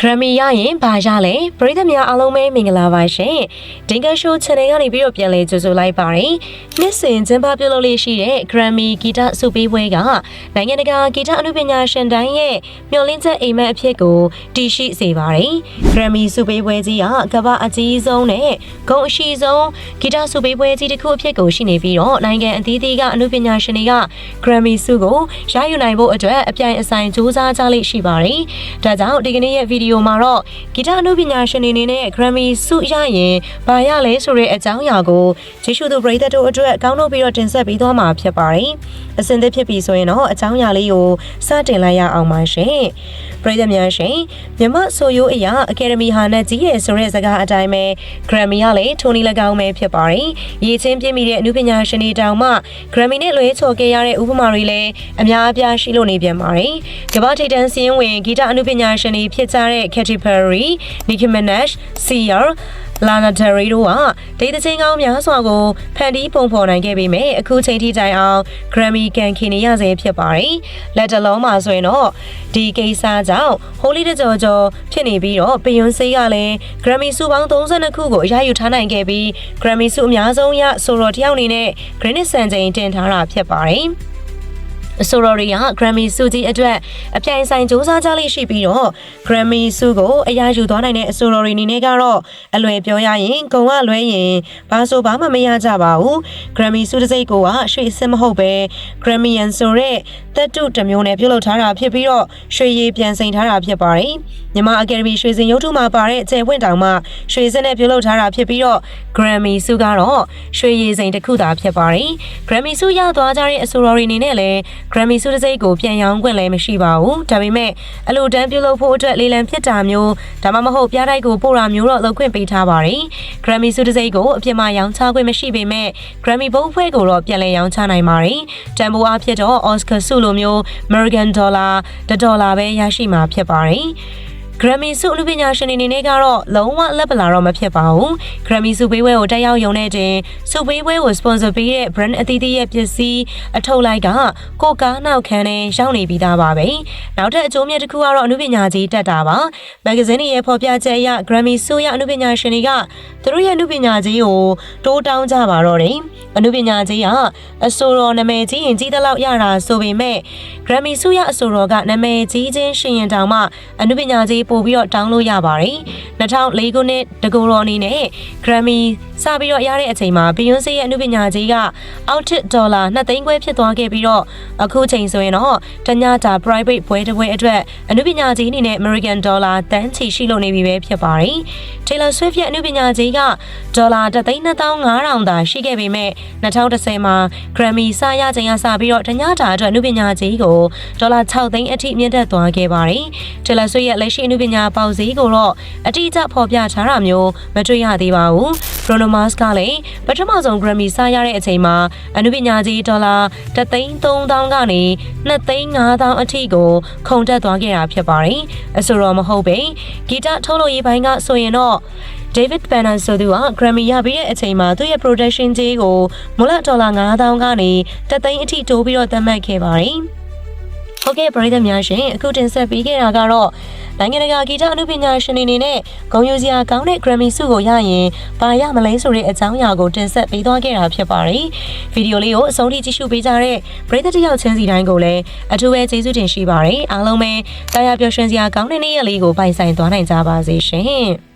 Grammy ရရင်ဘာရလဲပရိသတ်များအားလုံးပဲမင်္ဂလာပါရှင်ဒင်ကရှိုး channel ကနေပြီးတော့ပြန်လည်ကြိုဆိုလိုက်ပါတယ်နှစ်စဉ်ကျင်းပပြုလုပ်လေးရှိတဲ့ Grammy ဂီတစုပေးပွဲကနိုင်ငံတကာဂီတအမှုပညာရှင်တိုင်းရဲ့မျှော်လင့်ချက်အိမ်မက်အဖြစ်ကိုတည်ရှိစေပါတယ် Grammy စုပေးပွဲကြီးကကမ္ဘာအကြီးဆုံးနဲ့ဂုဏ်အရှိဆုံးဂီတစုပေးပွဲကြီးတစ်ခုအဖြစ်ကိုရှိနေပြီးတော့နိုင်ငံအသီးသီးကအမှုပညာရှင်တွေက Grammy စုကိုရယူနိုင်ဖို့အတွက်အပြိုင်အဆိုင်စူးစမ်းကြလိမ့်ရှိပါတယ်ဒါကြောင့်ဒီကနေ့ရဲ့ဗီဒီယိုမှာတော့ဂီတအမှုပညာရှင်တွေအနေနဲ့ Grammy ဆုရရင်ဘာရလဲဆိုတဲ့အကြောင်းအရာကိုဂျေရှုသူပရိသတ်တို့အတွက်ကောင်းတော့ပြီးတော့တင်ဆက်ပေးသွားမှာဖြစ်ပါတယ်။အစင်သစ်ဖြစ်ပြီဆိုရင်တော့အကြောင်းအရာလေးကိုစတင်လိုက်ရအောင်ပါရှင်။ပရိသတ်များရှင်မြမဆိုယိုးအရာအကယ်ဒမီဟာနဲ့ကြီးရဲ့ဆိုတဲ့စကားအတိုင်းပဲ Grammy ကလည်းထိုနီ၎င်းပဲဖြစ်ပါတယ်။ရည်ချင်းပြည့်မိတဲ့အမှုပညာရှင်တွေတောင်မှ Grammy နဲ့လွဲချော်ခဲ့ရတဲ့ဥပမာတွေလည်းအများအပြားရှိလို့နေပြန်ပါတယ်။ကမ္ဘာထိပ်တန်းစီးရင်ဝင်ဂီတအမှုပညာရှင်တွေဖြစ်ကြတဲ့ Katy Perry, Nicki Minaj, Sia, Lana Del Rey တို့ကဒေသချင်းကောင်းများစွာကိုဖန်တီးပုံဖော်နိုင်ခဲ့ပေမဲ့အခုချိန်ထိတိုင်အောင် Grammy ကန်ခင်နေရဆဲဖြစ်ပါတယ်။လက်တလုံးမှာဆိုရင်တော့ဒီကိစ္စကြောင့် Holy တကြော်ကြော်ဖြစ်နေပြီးတော့ပယွန်းစေးကလည်း Grammy စုပေါင်း32ခုကိုအရယူထားနိုင်ခဲ့ပြီး Grammy စုအများဆုံးရဆိုတော့တယောက်အနေနဲ့ Granite စံချိန်တင်ထားတာဖြစ်ပါတယ်။ အဆိုတော်တွေက Grammy ဆုကြီးအတွက်အပြိုင်ဆိုင်စူးစမ်းကြလိမ့်ရှိပြီးတော့ Grammy ဆုကိုအရာယူသွားနိုင်တဲ့အဆိုတော်တွေအနေနဲ့ကတော့အလွယ်ပြောရရင်ဂုံကလွဲရင်ဘာဆိုဘာမှမရကြပါဘူး Grammy ဆုတစ်စိတ်ကိုကရွှေစစ်မဟုတ်ပဲ Grammyan ဆိုတဲ့သက်တုတစ်မျိုးနဲ့ပြုလုပ်ထားတာဖြစ်ပြီးတော့ရွှေရည်ပြန်စိန်ထားတာဖြစ်ပါတယ်မြန်မာအကယ်ဒမီရွှေစင်ရုပ်ထုမှာပါတဲ့ကျယ်ဝင့်တောင်မှရွှေစင်နဲ့ပြုလုပ်ထားတာဖြစ်ပြီးတော့ Grammy ဆုကတော့ရွှေရည်စိန်တစ်ခုသာဖြစ်ပါတယ် Grammy ဆုရသွားကြတဲ့အဆိုတော်တွေအနေနဲ့လည်း Grammy ဆုတစ်စိတ်ကိုပြန်ရောင်းခွင့်လည်းမရှိပါဘူးဒါပေမဲ့အလိုတန်းပြုလုပ်ဖို့အတွက်လေလံဖြစ်တာမျိုးဒါမှမဟုတ်ပြားတိုက်ကိုပို့တာမျိုးတော့လုပ်ခွင့်ပေးထားပါတယ် Grammy ဆုတစ်စိတ်ကိုအပြစ်မှရောင်းချခွင့်မရှိပေမဲ့ Grammy ဘုတ်ဖွဲ့ကိုတော့ပြန်လည်ရောင်းချနိုင်ပါတယ်တန်ဖိုးအဖြစ်တော့ Oscar ဆုလိုမျိုး American Dollar 1ဒေါ်လာပဲရရှိမှာဖြစ်ပါတယ် Grammy ဆုအလူပညာရှင်တွေအနေနဲ့ကတော့လုံးဝလက်ပလာတော့မဖြစ်ပါဘူး။ Grammy ဆုပေးပွဲကိုတက်ရောက်ရုံနဲ့တင်ဆုပေးပွဲကို sponsor ပေးတဲ့ brand အသီးသီးရဲ့ပစ္စည်းအထုပ်လိုက်ကကိုကားနောက်ခန်းနဲ့ရောက်နေပြီးသားပါပဲ။နောက်ထပ်အကျိုးမြတ်တစ်ခုကတော့အမှုပညာကြီးတက်တာပါ။မဂ္ဂဇင်းတွေရဲ့ဖော်ပြချက်အရ Grammy ဆုရအမှုပညာရှင်တွေကသူတို့ရဲ့အမှုပညာကြီးကိုတိုးတောင်းကြပါတော့တယ်။အမှုပညာကြီးကအဆိုတော်နာမည်ကြီးရင်ကြီးသလောက်ရတာဆိုပေမဲ့ Grammy ဆုရအဆိုတော်ကနာမည်ကြီးချင်းရှင်ရင်တောင်မှအမှုပညာကြီးပို့ပြီးတော့တောင်းလို့ရပါတယ်။2004ခုနှစ်တကူရော်အနေနဲ့ Grammy စပြီးတော့ရတဲ့အချိန်မှာ Beyonce ရဲ့အမှုပညာကြီးကအောက်ထစ်ဒေါ်လာ2သိန်းခွဲဖြစ်သွားခဲ့ပြီးတော့အခုချိန်ဆိုရင်တော့တညတာ private ဘွဲတစ်ဘွဲအတွက်အမှုပညာကြီးအနေနဲ့ American Dollar တန်းချီရှိလို့နေပြီပဲဖြစ်ပါတယ်။ Taylor Swift ရဲ့အမှုပညာကြီးကဒေါ်လာ3,2500သာရှိခဲ့ပေမဲ့2010မှာ Grammy စရချိန်ကစပြီးတော့တညတာအတွက်အမှုပညာကြီးကိုဒေါ်လာ6သိန်းအထိမြင့်တက်သွားခဲ့ပါတယ်။ Taylor Swift ရဲ့လက်ရှိအမှုပညာပေါက်ဈေးကိုတော့အတိအကျဖော်ပြထားတာမျိုးမတွေ့ရသေးပါဘူး။ Bruno Mars ကလည်းပထမဆုံး Grammy စရတဲ့အချိန်မှာအမှုပညာကြီးဒေါ်လာ3,3000ကနေ2,5000အထိကိုခုန်တက်သွားခဲ့တာဖြစ်ပါတယ်။အဆိုတော့မဟုတ်ပဲဂီတထုတ်လုပ်ရေးပိုင်းကဆိုရင်တော့ David Banner ဆိုသူက Grammy ရပြီးတဲ့အချိန်မှာသူ့ရဲ့ production ကြေးကိုမူလဒေါ်လာ9000ကနေ3သိန်းအထိတိုးပြီးတော့သတ်မှတ်ခဲ့ပါတယ်။ ဟုတ်ကဲ့ပရိသတ်များရှင်အခုတင်ဆက်ပေးခဲ့တာကတော့နိုင်ငံတကာဂီတအမှုပညာရှင်တွေအနေနဲ့ဂုဏ်ယူစရာကောင်းတဲ့ Grammy ဆုကိုရရင်ပါရမလဲဆိုတဲ့အကြောင်းအရာကိုတင်ဆက်ပေးသွားခဲ့တာဖြစ်ပါတယ်။ဗီဒီယိုလေးကိုအဆုံးထိကြည့်ရှုပေးကြတဲ့ပရိသတ်တယောက်ချင်းစီတိုင်းကိုလည်းအထူးပဲကျေးဇူးတင်ရှိပါတယ်။အားလုံးပဲတာယာပျော်ရွှင်စရာကောင်းတဲ့နေ့ရက်လေးကိုပိုင်ဆိုင်သွားနိုင်ကြပါစေရှင်။